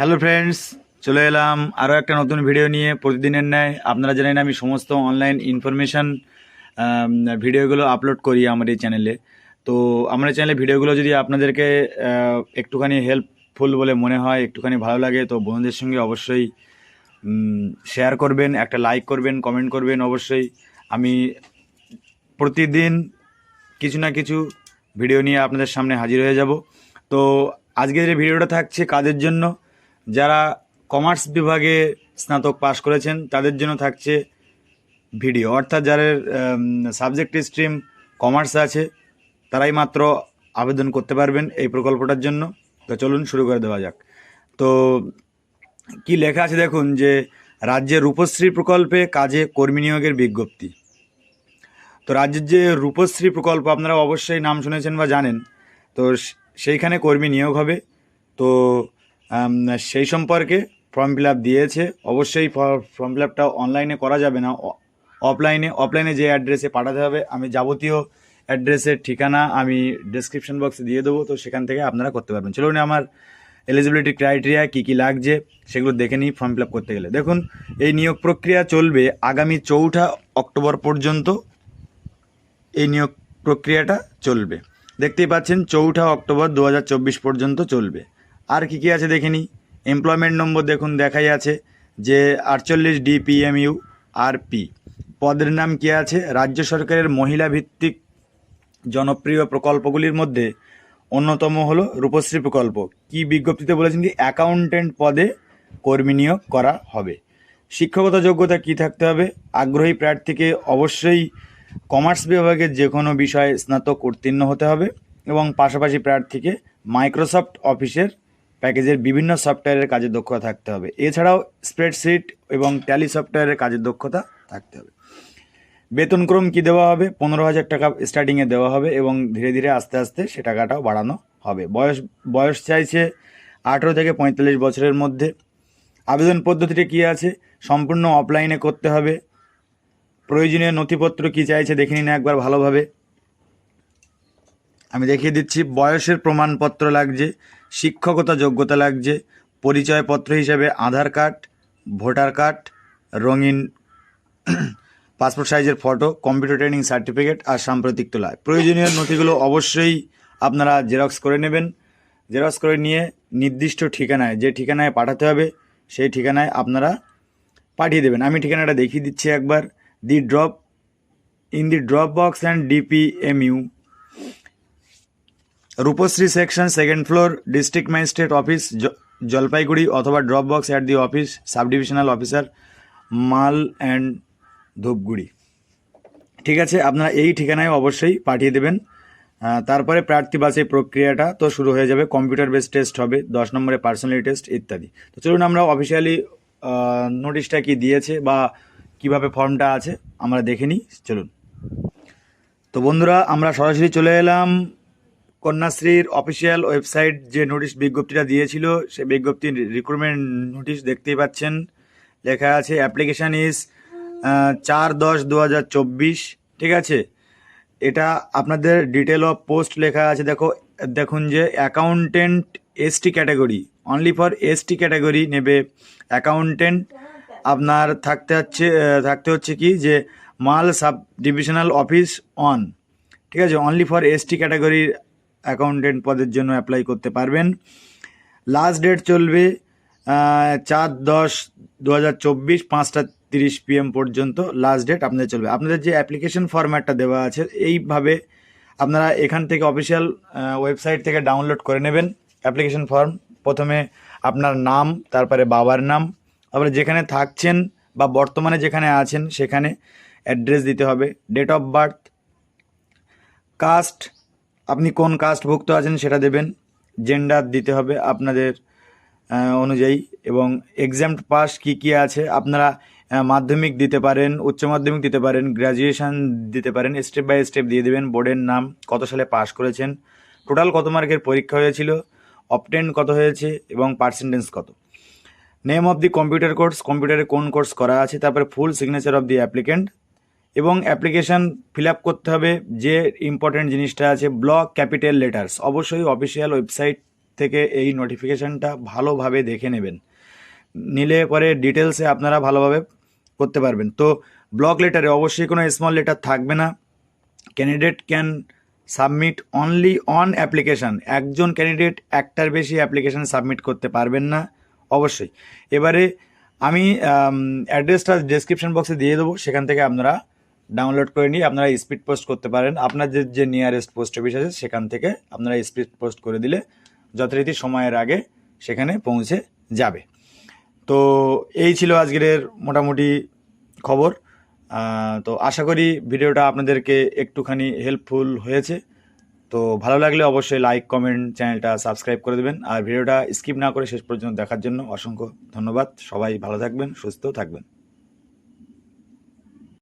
Hello friends চলে এলাম আরও একটা নতুন ভিডিও নিয়ে প্রতিদিনের ন্যায়। আপনারা জানেন আমি সমস্ত অনলাইন ইনফরমেশান ভিডিওগুলো আপলোড করি আমার এই চ্যানেলে তো আমার চ্যানেলে ভিডিওগুলো যদি আপনাদেরকে একটুখানি হেল্পফুল বলে মনে হয়, একটুখানি ভালো লাগে, তো বন্ধুদের সঙ্গে অবশ্যই শেয়ার করবেন, একটা লাইক করবেন কমেন্ট করবেন অবশ্যই। আমি প্রতিদিন কিছু না কিছু ভিডিও নিয়ে আপনাদের সামনে হাজির হয়ে যাব। তো আজকে যে ভিডিওটা থাকছে কাদের জন্য? যারা কমার্স বিভাগে স্নাতক পাশ করেছেন, তাদের জন্য থাকছে ভিডিও। অর্থাৎ যাদের সাবজেক্ট স্ট্রিম কমার্স আছে, তারাই মাত্র আবেদন করতে পারবেন এই প্রকল্পটার জন্য। তো চলুন শুরু করে দেওয়া যাক। তো কি লেখা আছে দেখুন যে রাজ্যের রূপশ্রী প্রকল্পে কাজে কর্মী নিয়োগের বিজ্ঞপ্তি। তো রাজ্যের যে রূপশ্রী প্রকল্প, আপনারা অবশ্যই নাম শুনেছেন বা জানেন, তো সেইখানে কর্মী নিয়োগ হবে। তো সেই সম্পর্কে ফর্ম ফিল দিয়েছে। অবশ্যই ফর্ম ফিল অনলাইনে করা যাবে না। অফলাইনে অফলাইনে যে অ্যাড্রেসে পাঠাতে হবে, আমি যাবতীয় অ্যাড্রেসের ঠিকানা আমি ডেসক্রিপশন বক্সে দিয়ে দেবো, তো সেখান থেকে আপনারা করতে পারবেন। চলুন আমার এলিজিবিলিটি ক্রাইটেরিয়া কী কী লাগছে, সেগুলো দেখে নিই ফর্ম ফিল করতে গেলে। দেখুন, এই নিয়োগ প্রক্রিয়া চলবে আগামী চৌঠা অক্টোবর পর্যন্ত এই নিয়োগ প্রক্রিয়াটা চলবে। দেখতেই পাচ্ছেন, চৌঠা অক্টোবর দু হাজার চব্বিশ পর্যন্ত চলবে। আর কি কি আছে দেখে নিই এমপ্লয়মেন্ট নম্বর দেখুন, দেখাই আছে যে আটচল্লিশ ডিপিএমইউ আর পি পদের নাম কি আছে? রাজ্য সরকারের মহিলা ভিত্তিক জনপ্রিয় প্রকল্পগুলির মধ্যে অন্যতম হলো রূপশ্রী প্রকল্প। কি বিজ্ঞপ্তিতে বলেছেন কি? অ্যাকাউন্টেন্ট পদে কর্মী নিয়োগ করা হবে। শিক্ষাগত যোগ্যতা কি থাকতে হবে? আগ্রহী প্রার্থীকে অবশ্যই কমার্স বিভাগের যে কোনো বিষয়ে স্নাতক উত্তীর্ণ হতে হবে এবং পাশাপাশি প্রার্থীকে মাইক্রোসফট অফিসের প্যাকেজের বিভিন্ন সফটওয়্যারের কাজে দক্ষতা থাকতে হবে। এছাড়াও স্প্রেডশিট এবং ট্যালি সফটওয়্যারের কাজের দক্ষতা থাকতে হবে। বেতনক্রম কি দেওয়া হবে? পনেরো হাজার টাকা স্টার্টিংয়ে দেওয়া হবে এবং ধীরে ধীরে আস্তে আস্তে সে টাকাটাও বাড়ানো হবে। বয়স বয়স চাইছে আঠেরো থেকে পঁয়তাল্লিশ বছরের মধ্যে। আবেদন পদ্ধতিটা কি আছে? সম্পূর্ণ অফলাইনে করতে হবে। প্রয়োজনীয় নথিপত্র কি চাইছে দেখে নিন একবার ভালোভাবে। আমি দেখিয়ে দিচ্ছি, বয়সের প্রমাণপত্র লাগছে, শিক্ষকতা যোগ্যতা লাগছে, পরিচয়পত্র হিসেবে আধার কার্ড, ভোটার কার্ড, রঙিন পাসপোর্ট সাইজের ফটো, কম্পিউটার ট্রেনিং সার্টিফিকেট আর সাম্প্রতিক তোলা প্রয়োজনীয় নথিগুলো অবশ্যই আপনারা জেরক্স করে নেবেন। জেরক্স করে নিয়ে নির্দিষ্ট ঠিকানায়, যে ঠিকানায় পাঠাতে হবে, সেই ঠিকানায় আপনারা পাঠিয়ে দেবেন। আমি ঠিকানাটা দেখিয়ে দিচ্ছি একবার। The drop in the drop box and DPMU Rupashree section second floor district magistrate office Jalpaiguri অথবা drop box at the office sub divisional officer Mal and Dhupguri. ঠিক আছে, আপনারা এই ঠিকানায় অবশ্যই পাঠিয়ে দেবেন। তারপরে প্রার্থী বাছাই প্রক্রিয়াটা তো শুরু হয়ে যাবে কম্পিউটার বেস টেস্ট হবে, দশ নম্বরে পার্সোনালি টেস্ট ইত্যাদি। তো চলুন আমরা অফিসিয়ালি নোটিশটা কি দিয়েছে বা কীভাবে ফর্মটা আছে, আমরা দেখে নিই, চলুন। তো বন্ধুরা, আমরা সরাসরি চলে এলাম কন্যাশ্রীর অফিসিয়াল ওয়েবসাইট যে নোটিশ বিজ্ঞপ্তিটা দিয়েছিল, সে বিজ্ঞপ্তির রিক্রুটমেন্ট নোটিশ দেখতেই পাচ্ছেন। লেখা আছে অ্যাপ্লিকেশান ইজ চার দশ দু ঠিক আছে? এটা আপনাদের ডিটেল অফ পোস্ট লেখা আছে, দেখো, দেখুন যে accountant ST category only for ST category নেবে। অ্যাকাউন্টেন্ট আপনার থাকতে হচ্ছে থাকতে হচ্ছে কি যে মাল সাব ডিভিশনাল অফিস অন ঠিক আছে? অনলি ফর এসটি ক্যাটাগরির অ্যাকাউন্টেন্ট পদের জন্য অ্যাপ্লাই করতে পারবেন। লাস্ট ডেট চলবে চার দশ দু হাজার চব্বিশ পাঁচটা তিরিশ পিএম পর্যন্ত লাস্ট ডেট আপনাদের চলবে। আপনাদের যে অ্যাপ্লিকেশন ফরম্যাটটা দেওয়া আছে, এইভাবে আপনারা এখান থেকে অফিসিয়াল ওয়েবসাইট থেকে ডাউনলোড করে নেবেন অ্যাপ্লিকেশন ফর্ম প্রথমে আপনার নাম, তারপরে বাবার নাম, তারপরে যেখানে থাকছেন বা বর্তমানে যেখানে আছেন সেখানে অ্যাড্রেস দিতে হবে ডেট অফ বার্থ কাস্ট আপনি কোন কাস্টভুক্ত আছেন সেটা দেবেন। জেন্ডার দিতে হবে আপনাদের অনুযায়ী এবং এক্সাম পাস কি কি আছে আপনারা মাধ্যমিক দিতে পারেন, উচ্চ মাধ্যমিক দিতে পারেন গ্র্যাজুয়েশন দিতে পারেন স্টেপ বাই স্টেপ দিয়ে দেবেন বোর্ডের নাম, কত সালে পাস করেছেন টোটাল কত মার্কের পরীক্ষা হয়েছিল অপটেন কত হয়েছে এবং পার্সেন্টেজ কত। Name of the computer course কম্পিউটারে কোন কোর্স করা আছে, তারপরে full signature of the applicant এবং অ্যাপ্লিকেশন ফিল আপ করতে হবে যে ইম্পর্টেন্ট জিনিসটা আছে ব্লক ক্যাপিটাল লেটার্স অবশ্যই অফিসিয়াল ওয়েবসাইট থেকে এই নোটিফিকেশানটা ভালোভাবে দেখে নেবেন। নিলে পরে ডিটেলসে আপনারা ভালোভাবে করতে পারবেন। তো ব্লক লেটারে অবশ্যই কোনো স্মল লেটার থাকবে না। Candidate can submit only on application একজন ক্যান্ডিডেট একটার বেশি অ্যাপ্লিকেশান সাবমিট করতে পারবেন না, অবশ্যই। এবারে আমি অ্যাড্রেসটা ডেসক্রিপশন বক্সে দিয়ে দেবো। সেখান থেকে আপনারা ডাউনলোড করে নিয়ে আপনারা স্পিড পোস্ট করতে পারেন। আপনাদের যে নিয়ারেস্ট পোস্ট অফিস আছে, সেখান থেকে আপনারা স্পিড পোস্ট করে দিলে যথারীতি সময়ের আগে সেখানে পৌঁছে যাবে। তো এই ছিল আজকের মোটামুটি খবর। তো আশা করি ভিডিওটা আপনাদেরকে একটুখানি হেল্পফুল হয়েছে। তো ভালো লাগলে অবশ্যই লাইক কমেন্ট চ্যানেলটা সাবস্ক্রাইব করে দেবেন। আর ভিডিওটা স্কিপ না করে শেষ পর্যন্ত দেখার জন্য অসংখ্য ধন্যবাদ। সবাই ভালো থাকবেন, সুস্থ থাকবেন।